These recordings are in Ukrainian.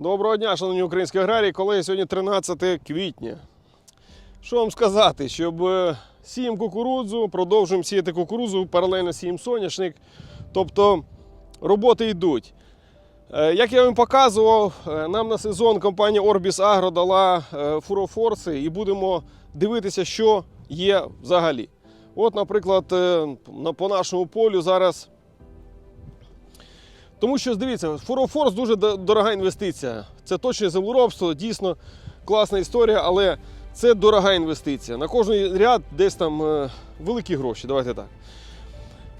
Доброго дня, шановні українські аграрії. Колеги, сьогодні 13 квітня. Що вам сказати, щоб е, сіємо кукурудзу, продовжуємо сіяти кукурудзу, паралельно сіємо соняшник. Тобто роботи йдуть. Е, Як я вам показував, е, нам на сезон компанія Orbis Agro дала фурофорси і будемо дивитися, що є взагалі. От, наприклад, по нашому полю зараз тому що дивіться, фурофорс дуже дорога інвестиція. Це точне землеробство, дійсно класна історія, але це дорога інвестиція. На кожний ряд десь там е, великі гроші. Давайте так.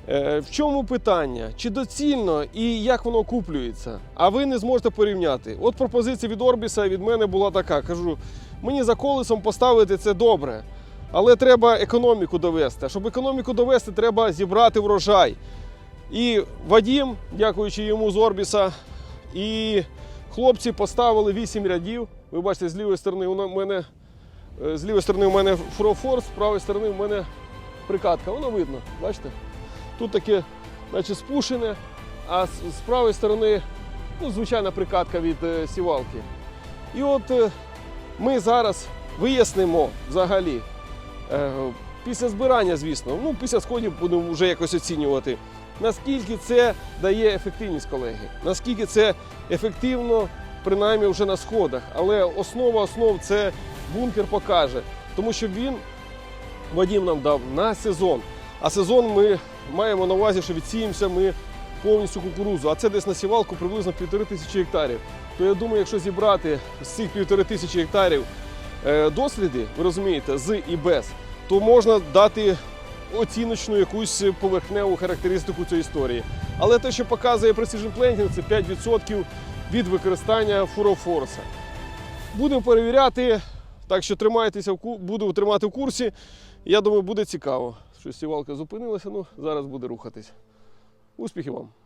Е, в чому питання? Чи доцільно і як воно куплюється? А ви не зможете порівняти. От пропозиція від Орбіса від мене була така: кажу, мені за колесом поставити це добре, але треба економіку довести. А щоб економіку довести, треба зібрати врожай. І Вадім, дякуючи йому з Орбіса, і хлопці поставили 8 рядів. Ви бачите, з лівої сторони у мене е, з лівої сторони у мене фурофорс, з правої сторони у мене прикатка. Воно видно, бачите? Тут таке, наче спушене, а з, з правої сторони ну, звичайна прикатка від е, сівалки. І от е, ми зараз вияснимо взагалі. Після збирання, звісно, ну після сходів будемо вже якось оцінювати наскільки це дає ефективність, колеги, наскільки це ефективно, принаймні вже на сходах. Але основа основ це бункер покаже, тому що він Вадім нам дав на сезон. А сезон ми маємо на увазі, що відсіємося ми повністю кукурузу, а це десь на сівалку приблизно півтори тисячі гектарів. То я думаю, якщо зібрати з цих півтори тисячі гектарів е, досліди, ви розумієте, з і без, то можна дати оціночну якусь поверхневу характеристику цієї історії. Але те, що показує Precision Planting, це 5% від використання фурофорса. Будемо перевіряти, так що тримайтеся, буду тримати в курсі. Я думаю, буде цікаво. Що сівалка зупинилася, ну зараз буде рухатись. Успіхів вам!